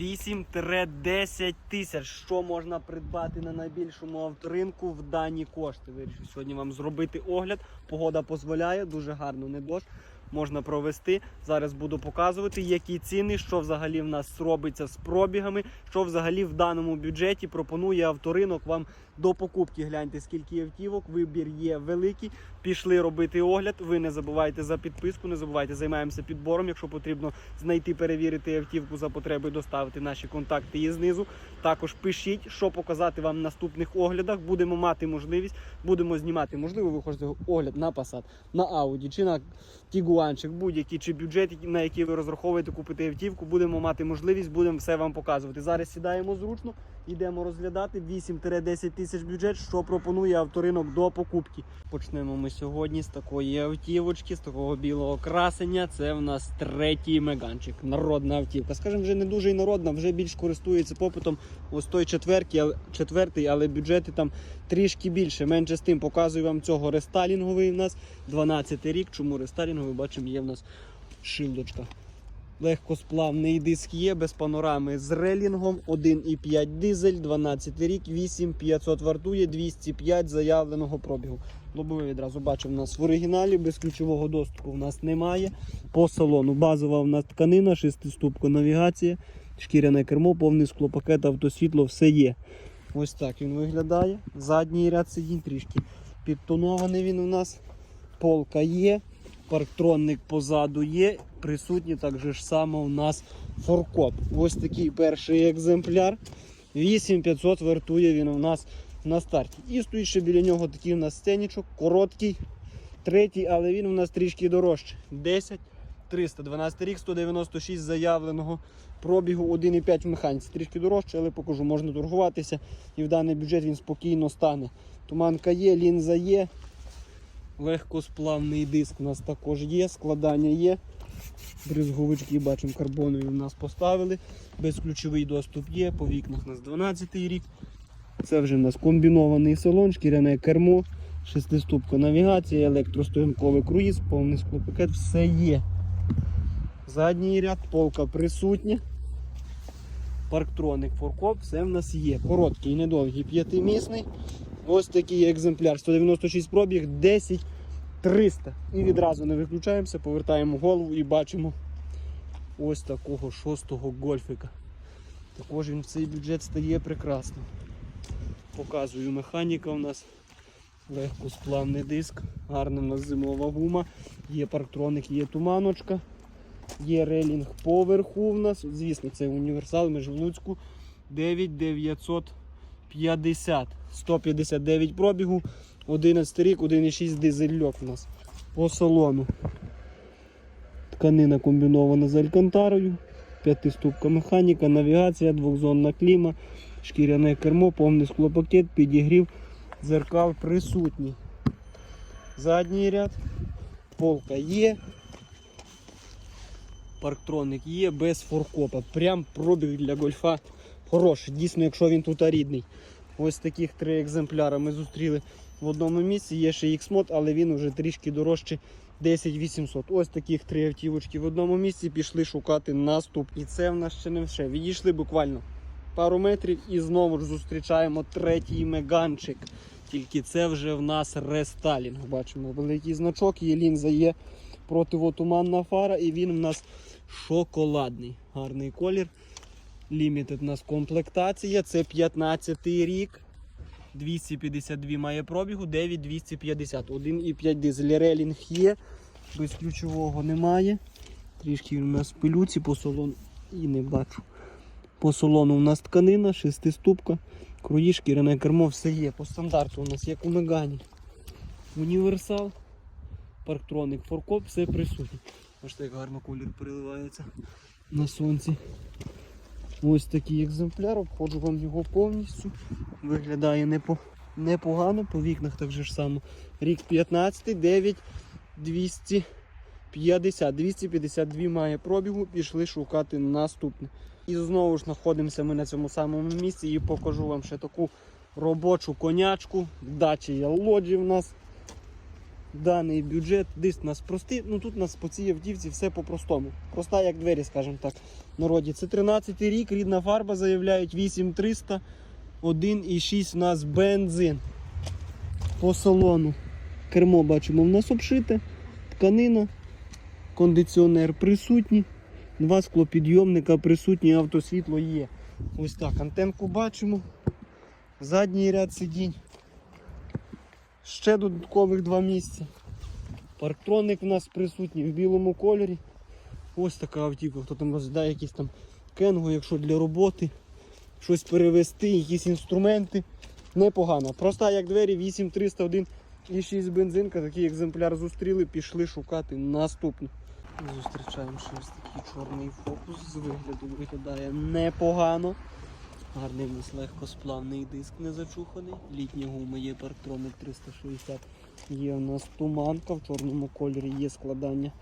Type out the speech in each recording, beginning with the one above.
8-10 тисяч. Що можна придбати на найбільшому авторинку в дані кошти? Вирішив сьогодні вам зробити огляд. Погода дозволяє, дуже гарно, не дощ. Можна провести. Зараз буду показувати, які ціни, що взагалі в нас робиться з пробігами, що взагалі в даному бюджеті пропонує авторинок вам до покупки. Гляньте, скільки автівок, вибір є великий. Пішли робити огляд. Ви не забувайте за підписку, не забувайте, займаємося підбором. Якщо потрібно знайти, перевірити автівку за потребою, доставити наші контакти є знизу. Також пишіть, що показати вам в наступних оглядах. Будемо мати можливість, будемо знімати. Можливо, ви хочете огляд на Passat, на Audi чи на Тігуанчик, будь-який чи бюджет, на який ви розраховуєте купити автівку. Будемо мати можливість, будемо все вам показувати. Зараз сідаємо зручно, йдемо розглядати 8-10 тисяч бюджет, що пропонує авторинок до покупки. Почнемо ми сьогодні з такої автівочки, з такого білого красення. Це в нас третій меганчик. Народна автівка. Скажімо, вже не дуже і народна, вже більш користується попитом. Ось той четвертий, але- бюджети там трішки більше. Менше з тим показую вам цього рестайлінговий в нас 12 рік. Чому рестайлінговий? Бачимо, є в нас шилдочка. Легкосплавний диск є без панорами з релінгом 1,5 дизель, 12 рік, 8500 вартує, 205 заявленого пробігу. Лобове відразу бачимо, у нас в оригіналі, без ключового доступу в нас немає. По салону базова в нас тканина, шестиступка навігація, шкіряне кермо, повний склопакет, автосвітло, все є. Ось так він виглядає. Задній ряд сидінь трішки підтонований він у нас. Полка є, парктронник позаду є. Присутній так же ж само у нас форкоп. Ось такий перший екземпляр. 8500 вартує він у нас на старті. І стоїть ще біля нього такий у нас сценічок, короткий, третій, але він у нас трішки дорожче. 10 300, 12 рік, 196 заявленого пробігу, 1,5 в механіці. Трішки дорожче, але покажу, можна торгуватися і в даний бюджет він спокійно стане. Туманка є, лінза є. Легкосплавний диск у нас також є, складання є. Бризговички бачимо карбонові у нас поставили. Безключовий доступ є, по вікнах у нас 12 рік. Це вже у нас комбінований салон, шкіряне кермо, шестиступка навігація, електростоянковий круїз, повний склопакет, все є. Задній ряд, полка присутня. Парктроник, форкоп, все в нас є. Короткий, недовгий, п'ятимісний. Ось такий екземпляр. 196 пробіг, 10 300. І відразу не виключаємося, повертаємо голову і бачимо ось такого шостого гольфика. Також він в цей бюджет стає прекрасним. Показую механіка у нас. Легкосплавний диск, гарна у нас зимова гума, є парктроник, є туманочка, є релінг поверху в нас. Звісно, це універсал, ми ж в Луцьку 9950. 159 пробігу, 11 рік, 1,6 дизельок у нас по салону. Тканина комбінована з алькантарою, п'ятиступка механіка, навігація, двохзонна кліма, шкіряне кермо, повний склопакет, підігрів, зеркал присутній. Задній ряд, полка є. Парктроник є без форкопа. Прям пробіг для гольфа хороший. Дійсно, якщо він тут рідний. Ось таких три екземпляри ми зустріли в одному місці. Є ще X-Mod, але він вже трішки дорожче 10 800. Ось таких три автівочки в одному місці пішли шукати наступні. Це в нас ще не все. Відійшли буквально пару метрів і знову ж зустрічаємо третій меганчик. Тільки це вже в нас рестайлінг. Бачимо великий значок, є лінза, є противотуманна фара, і він в нас шоколадний. Гарний колір. Лімітед у нас комплектація. Це 15 рік. 252 має пробігу, 9250. 1,5 дизель релінг є. Без ключового немає. Трішки у нас пилюці по салону і не бачу. По салону у нас тканина, шестиступка, круї, шкіряне кермо, все є. По стандарту у нас як у Мегані. Універсал, парктроник, форкоп, все присутнє. Бачите, як гарно колір переливається на сонці. Ось такий екземпляр, обходжу вам його повністю. Виглядає непо, непогано, по вікнах так же ж само. Рік 15, 9, 250, 252 має пробігу, пішли шукати наступне. І знову ж знаходимося ми на цьому самому місці і покажу вам ще таку робочу конячку. Дачі є лоджі в нас. Даний бюджет. Десь нас простий. Ну тут нас по цій автівці все по-простому. Проста, як двері, скажімо так, народі. Це 13 рік, рідна фарба заявляють 8300, 1,6 у нас бензин. По салону. Кермо бачимо, в нас обшите, тканина, кондиціонер присутній, два склопідйомника присутні, автосвітло є. Ось так, антенку бачимо. Задній ряд сидінь. Ще додаткових два місця. Парктроник в нас присутній в білому кольорі. Ось така автівка, хто там розглядає якісь там кенго, якщо для роботи, щось перевести, якісь інструменти. Непогано. Проста як двері 8301 і 6 бензинка. Такий екземпляр зустріли, пішли шукати наступну. Зустрічаємо ще такий чорний фокус. З вигляду виглядає непогано. Гарний у нас легкосплавний диск не зачуханий. Літня гума є парктроник 360. Є у нас туманка, в чорному кольорі є складання.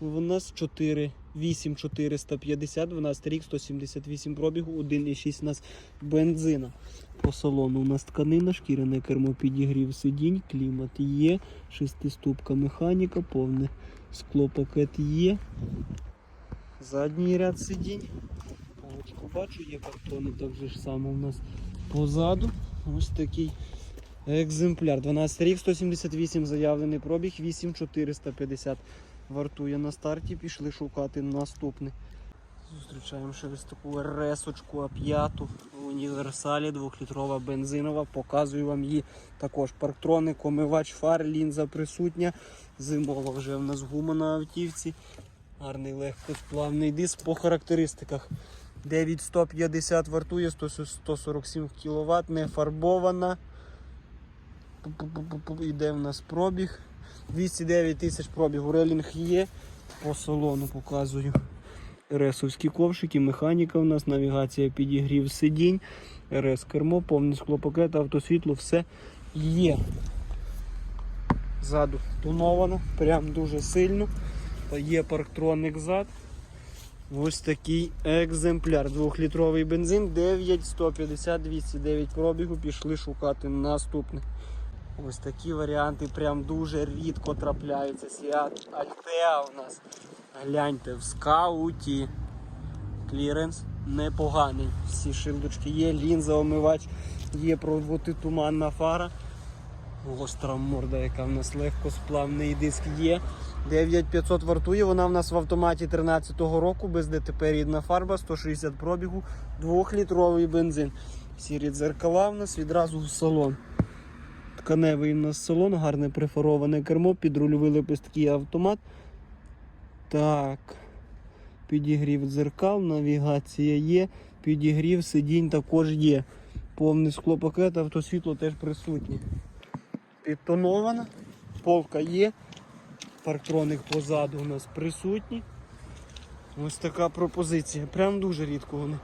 У нас 4, 8 450, 12 рік, 178 пробігу, 1,6 у нас бензина. По салону у нас тканина, шкіряне кермо підігрів сидінь, клімат є, шестиступка механіка, повне склопакет є. Задній ряд сидінь. Полочку бачу, є картони так ж само у нас позаду. Ось такий екземпляр. 12 рік, 178 заявлений пробіг, 8450 вартує на старті. Пішли шукати наступний. Зустрічаємо ще ось таку ресочку А5 в універсалі, 2-літрова бензинова. Показую вам її також. Парктроник, омивач фар, лінза присутня. Зимова вже в нас гума на автівці. Гарний легкосплавний диск по характеристиках. 9150 вартує, 147 кВт, не фарбована. Іде в нас пробіг. 209 тисяч пробігу. Релінг є. По салону показую. Ресовські ковшики, механіка у нас, навігація підігрів сидінь, РС кермо, повний склопакет, автосвітло, все є. Ззаду тоновано, прям дуже сильно. Є парктроник зад. Ось такий екземпляр. Двохлітровий бензин, 9, 150, 209 пробігу. Пішли шукати наступний. Ось такі варіанти прям дуже рідко трапляються. Сіат Альтеа у нас. Гляньте, в скауті. Кліренс непоганий. Всі шилдочки є, лінза омивач, є туманна фара. Гостра морда, яка в нас легкосплавний диск є. 9500 вартує, вона в нас в автоматі 13-го року, без ДТП рідна фарба, 160 пробігу, 2-літровий бензин. Сірі дзеркала в нас відразу в салон. Тканевий в нас салон, гарне прифароване кермо, підрульовий лепесткий автомат. Так. Підігрів дзеркал, навігація є, підігрів сидінь також є. Повний склопакет, автосвітло теж присутнє. Підтонована, полка є, парктроник позаду у нас присутній. Ось така пропозиція. Прям дуже рідко вони.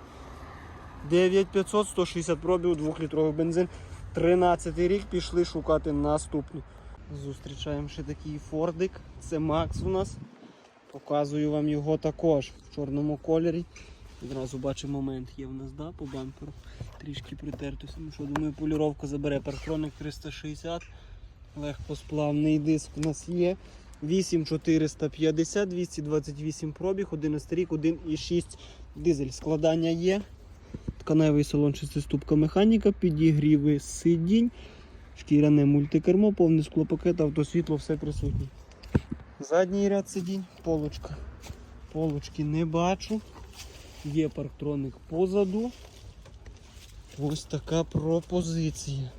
9500, 160 пробів, 2-літровий бензин. 13 рік пішли шукати наступну. Зустрічаємо ще такий фордик. Це Макс у нас. Показую вам його також в чорному кольорі. Відразу бачимо момент є в нас да, по бамперу. Трішки притертося. Ну що, думаю, поліровка забере. Парктроник 360. Легкосплавний диск у нас є. 8450, 228 пробіг, 11 рік, 1,6 дизель. Складання є. Тканевий салон шестиступка механіка, підігріви сидінь, шкіряне мультикермо, повний склопакет, автосвітло, все присутнє. Задній ряд сидінь, полочка. Полочки не бачу. Є парктроник позаду. Ось така пропозиція.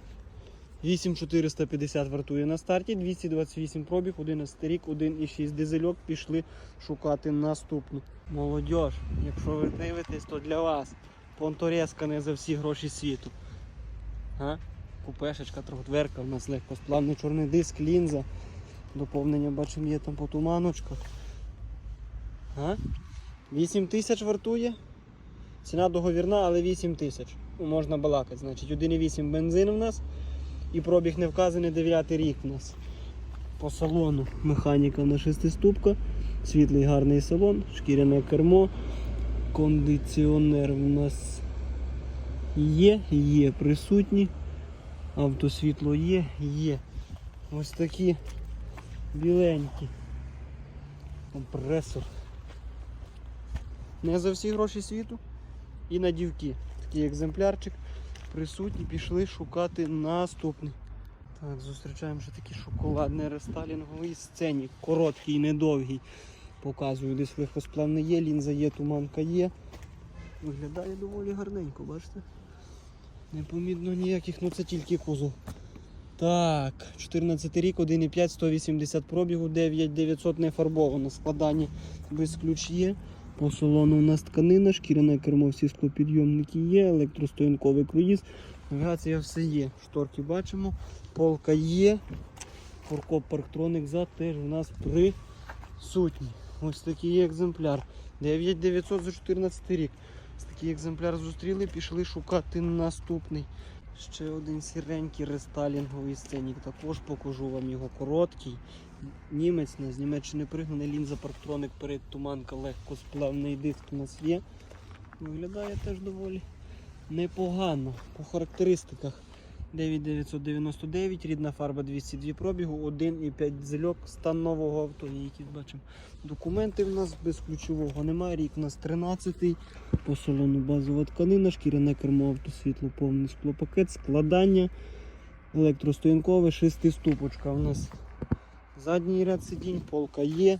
8450 вартує на старті, 228 пробіг, 11 рік, 1,6 дизельок. Пішли шукати наступну. Молодьож, якщо ви дивитесь, то для вас понторезка не за всі гроші світу. А? Купешечка, трьохдверка, у нас легко сплавний чорний диск, лінза. Доповнення бачимо є там по туманочках. А? 8 тисяч вартує. Ціна договірна, але 8 тисяч. Можна балакати. Значить, 1,8 бензин у нас і пробіг не вказаний 9 рік у нас. По салону механіка на шестиступка, світлий гарний салон, шкіряне кермо, кондиціонер у нас є, є присутні, автосвітло є, є. Ось такі Біленький. Компресор. Не за всі гроші світу. І на дівки. Такий екземплярчик присутній, пішли шукати наступний. Так, зустрічаємо ще такий шоколадний рестайлінговий сценік. Короткий, недовгий. Показую, десь легкосплавний є, лінза є, туманка є. Виглядає доволі гарненько, бачите? Непомітно ніяких, ну це тільки кузов. Так, 14 рік, 1,5, 180 пробігу, 9900 не фарбовано. Складання без ключ є. По салону у нас тканина, шкіряне кермо, всі склопідйомники є, електростоянковий круїз. Навігація все є. Шторки бачимо, полка є. Форкоп парктроник зад теж у нас присутній. Ось такий екземпляр. 9900 за 14 рік. Ось такий екземпляр зустріли, пішли шукати наступний. Ще один сіренький рестайлінговий сценік. Також покажу вам його короткий. Німець не з Німеччини пригнаний, лінза парктроник перед туманка, легко сплавний диск у нас є. Виглядає теж доволі непогано. По характеристиках 9999, рідна фарба 202 пробігу, 1,5 зельок, стан нового авто, є якісь бачимо. Документи в нас без ключового немає. Рік у нас 13-й. По салону базова тканина, шкіряне кермо автосвітло, повний склопакет, складання, електростоянкове, шестиступочка. У нас задній ряд сидінь, полка є,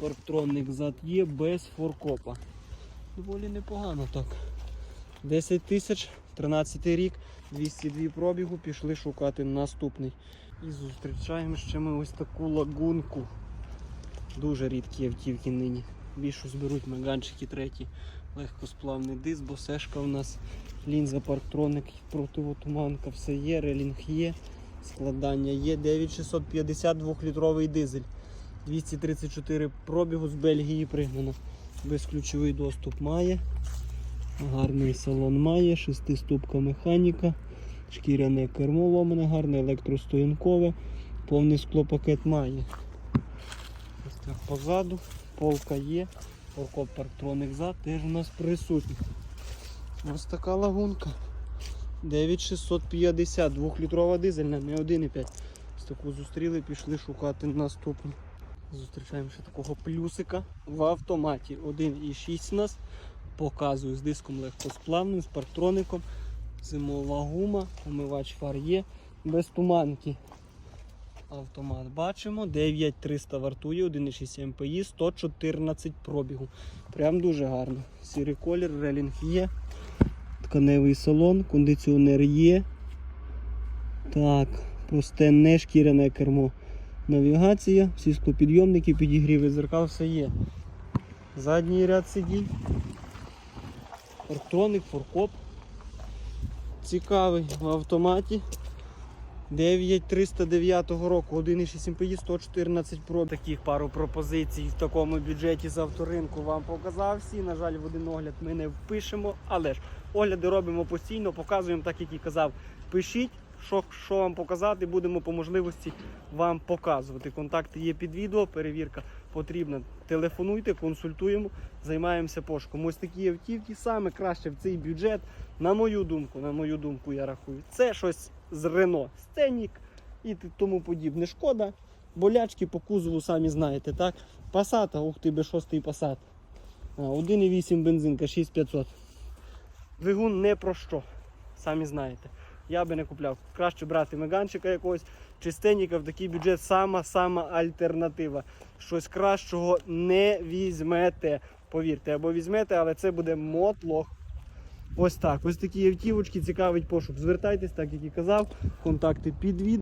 парктронник зад є, без форкопа. Доволі непогано так. 10 тисяч, 13 рік, 202 пробігу, пішли шукати наступний. І зустрічаємо ще ми ось таку лагунку. Дуже рідкі автівки нині. Більше зберуть меганчики треті. Легкосплавний диск, босешка у нас, лінза парктроник, противотуманка, все є, релінг є, складання є. 9650 2-літровий дизель. 234 пробігу з Бельгії пригнано. Безключовий доступ має. Гарний салон має, шестиступка механіка, шкіряне кермо ломане, гарне електростоянкове, повний склопакет має. Ось так позаду, полка є, форкоп парктроник зад теж у нас присутній. Ось така лагунка. 9650, 2-літрова дизельна, не 1,5. Ось таку зустріли, пішли шукати наступну. Зустрічаємо ще такого плюсика в автоматі. 1,6 у нас. Показую з диском легкосплавним, з парктроником. Зимова гума, омивач фар є, без туманки. Автомат бачимо, 9300 вартує, 1,6 МПІ, 114 пробігу. Прям дуже гарно. Сірий колір, релінг є. Тканевий салон, кондиціонер є. Так, просте не шкіряне кермо. Навігація, всі склопідйомники, підігріви зеркал, все є. Задній ряд сидінь. Ортроник, форкоп. Цікавий в автоматі. 9309 року, 1,6 МПІ, 114 Pro. Таких пару пропозицій в такому бюджеті з авторинку вам показав всі. На жаль, в один огляд ми не впишемо, але ж огляди робимо постійно, показуємо так, як і казав. Пишіть, що, що вам показати, будемо по можливості вам показувати. Контакти є під відео, перевірка потрібна. Телефонуйте, консультуємо, займаємося пошуком. Ось такі автівки саме краще в цей бюджет, на мою думку, на мою думку, я рахую. Це щось з Рено, Сценік і тому подібне. Шкода, болячки по кузову, самі знаєте, так? Пасата, ух ти, шостий пасат. 1,8 бензинка, 6500. Двигун не про що, самі знаєте. Я би не купляв. Краще брати меганчика якогось, чистенька в такий бюджет сама-сама альтернатива. Щось кращого не візьмете. Повірте, або візьмете, але це буде мотлох. Ось так. Ось такі автівочки, цікавить пошук. Звертайтесь, так як і казав. Контакти під відео.